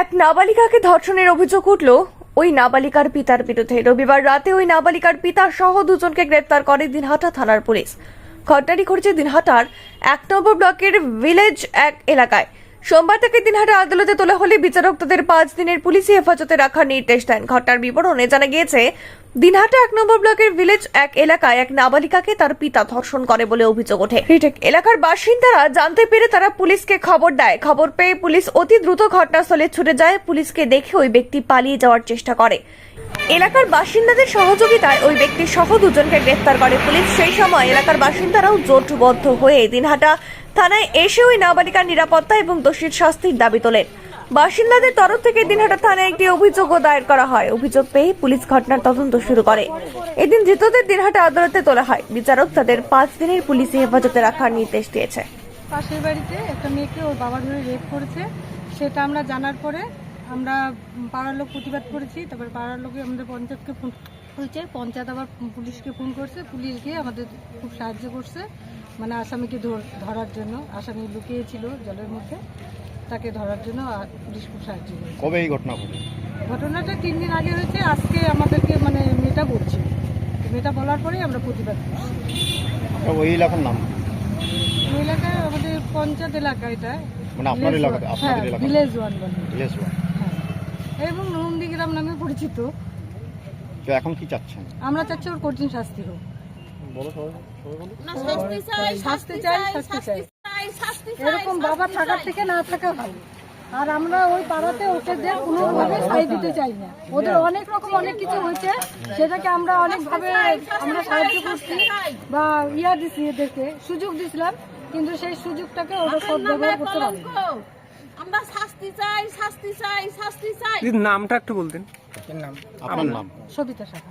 এক নাবালিকাকে ধর্ষণের অভিযোগ উঠল। ওই নাবালিকার পিতার বিরুদ্ধে। রবিবার রাতে ওই নাবালিকার পিতা সহ দুজনকে গ্রেপ্তার করে দিনহাটা থানার পুলিশ। ঘটনাটি ঘটেছে দিনহাটার এক নম্বর ব্লকের ভিলেজ এক এলাকায়। সোমবার থেকে দিনহাটা আদালতে তোলা হলে বিচারক তাদের পাঁচ দিনের পুলিশি হেফাজতে রাখার নির্দেশ দেন। ঘটনার বিবরণে জানা গিয়েছে দিনহাটা এক নম্বর ব্লকের ভিলেজ এক এলাকায় এক নাবালিকাকে তার পিতা ধর্ষণ করে বলে অভিযোগ ওঠে। এলাকার বাসিন্দারা জানতে পেরে তারা পুলিশকে খবর দেয়। খবর পেয়ে পুলিশ অতি দ্রুত ঘটনাস্থলে ছুটে যায়। পুলিশকে দেখে ওই ব্যক্তি পালিয়ে যাওয়ার চেষ্টা করে। এলাকার বাসিন্দাদের সহযোগিতায় ওই ব্যক্তি সহ দুজনকে গ্রেফতার করে পুলিশ। সেই সময় এলাকার বাসিন্দারাও জোটবদ্ধ হয়ে দিনহাটা থানায় এসে ওই নাবালিকার নিরাপত্তা এবং দোষীর শাস্তির দাবি তোলেন। বাসিন্দাদের তরফ থেকে দিনহাটা থানায় একটি অভিযোগও দায়ের করা হয়। অভিযোগ পেয়ে পুলিশ ঘটনার তদন্ত শুরু করে। এদিন ধৃতদের দিনহাটা আদালতে তোলা হয়। বিচারক তাদের পাঁচ দিনের পুলিশি হেফাজতে রাখার নির্দেশ দিয়েছে। পাশের বাড়িতে একটা মেয়েকে ওর বাবা ধরে রেপ করেছে। সেটা আমরা জানার পরে আমরা পাড়ার লোক প্রতিবাদ করেছি। তারপর পাড়ার লোকে আমাদের পঞ্চায়েতকে ফোন হয়েছে পঞ্চায়েত আবার পুলিশকে ফোন করছে। পুলিশ গিয়ে আমাদের খুব সাহায্য করছে। মানে আসামিকে ধর- ধরার জন্য। আসামি লুকিয়েছিল জলের মধ্যে। তাকে ধরার জন্য আর পুলিশ খুব সাহায্য করেছে। কবে এই ঘটনা ঘটে? ঘটনাটা তিন দিন আগে হয়েছে আজকে আমাদেরকে মানে মেয়েটা বলছে। মেয়েটা বলার পরেই আমরা প্রতিবাদ করছি। ওই এলাকার নাম? এলাকায় আমাদের পঞ্চায়েত এলাকা এটা। মানে আপনার এলাকাতে আপনাদের এলাকা। ভিলেজ ওয়ান বলে Yes, ma'am. হ্যাঁ। এবং নন্দীগ্রাম নামে পরিচিত। তো এখন কি চাচ্ছেন? আমরা চাচ্ছি ওর কঠিন শাস্তি হোক। বলো সবাই সবাই শাস্তি চাই শাস্তি চাই। এরকম বাবা থাকার থেকে না থাকা ভালো। আর আমরা ওই পাড়াতে ওদের কোনোভাবে সাই দিতে চাই না। ওদের অনেক রকম অনেক কিছু হয়েছে সেটাকে আমরা অনেকভাবে আমরা সাহায্য করছি। বা ইয়া দিছি এদেরকে সুযোগ দিছিলাম কিন্তু সেই সুযোগটাকে ওরা সদ্ব্যবহার করতে পারে আমরা শাস্তি চাই শাস্তি চাই শাস্তি চাই। নামটা একটু বলতেন। আপনার নাম? সবিতা শাখা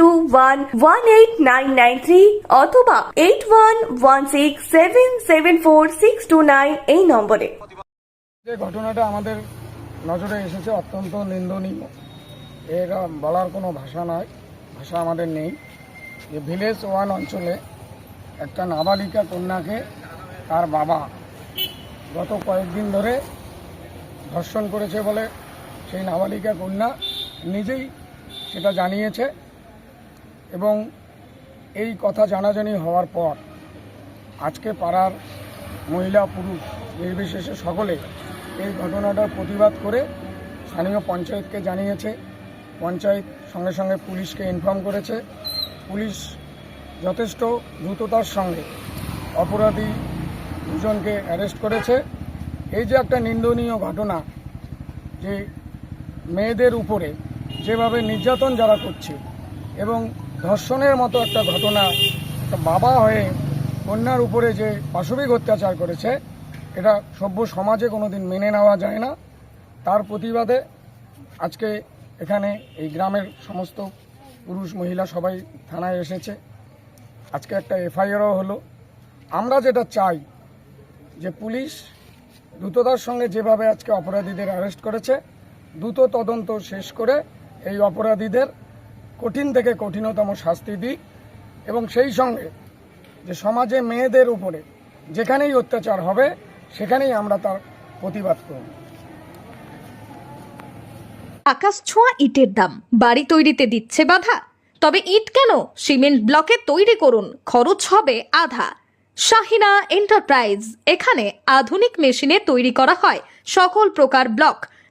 two one one eight nine nine three অথবা eight one one six seven seven four six two nine এই নম্বরে। যে ঘটনাটা আমাদের নজরে এসেছে অত্যন্ত নিন্দনীয়। এর বলার কোনো ভাষা নয় ভাষা আমাদের নেই। যে ভিলেজ ওয়ান অঞ্চলে একটা নাবালিকা কন্যাকে তার বাবা গত কয়েকদিন ধরে ধর্ষণ করেছে বলে সেই নাবালিকা কন্যা নিজেই সেটা জানিয়েছে। এবং এই কথা জানাজানি হওয়ার পর আজকে পাড়ার মহিলা পুরুষ নির্বিশেষে সকলে এই ঘটনাটার প্রতিবাদ করে স্থানীয় পঞ্চায়েতকে জানিয়েছে। পঞ্চায়েত সঙ্গে সঙ্গে পুলিশকে ইনফর্ম করেছে। পুলিশ যথেষ্ট দ্রুততার সঙ্গে অপরাধী দুজনকে অ্যারেস্ট করেছে। এই যে একটা নিন্দনীয় ঘটনা যে মেয়েদের উপরে যেভাবে নির্যাতন যারা করছে এবং ধর্ষণের মতো একটা ঘটনা, একটা বাবা হয়ে কন্যার উপরে যে পাশবিক অত্যাচার করেছে, এটা সভ্য সমাজে কোনোদিন মেনে নেওয়া যায় না। তার প্রতিবাদে আজকে এখানে এই গ্রামের সমস্ত পুরুষ, মহিলা সবাই থানায় এসেছে। আজকে একটা এফআইআরও হলো। আমরা যেটা চাই, যে পুলিশ দ্রুততার সঙ্গে যেভাবে আজকে অপরাধীদের অ্যারেস্ট করেছে, দ্রুত তদন্ত শেষ করে এই অপরাধীদের কঠিন থেকে কঠিনতম শাস্তি দিই এবং সেই সঙ্গে যে সমাজে মেয়েদের উপরে যেখানেই অত্যাচার হবে, সেখানেই আমরা তার প্রতিবাদ করব। আকাশ ছোঁয়া ইটের দাম। বাড়ি তৈরিতে দিচ্ছে বাধা। তবে ইট কেন? সিমেন্ট ব্লকে তৈরি করুন। খরচ হবে আধা। শাহিনা এন্টারপ্রাইজ। এখানে আধুনিক মেশিনে তৈরি করা হয়। সকল প্রকার ব্লক।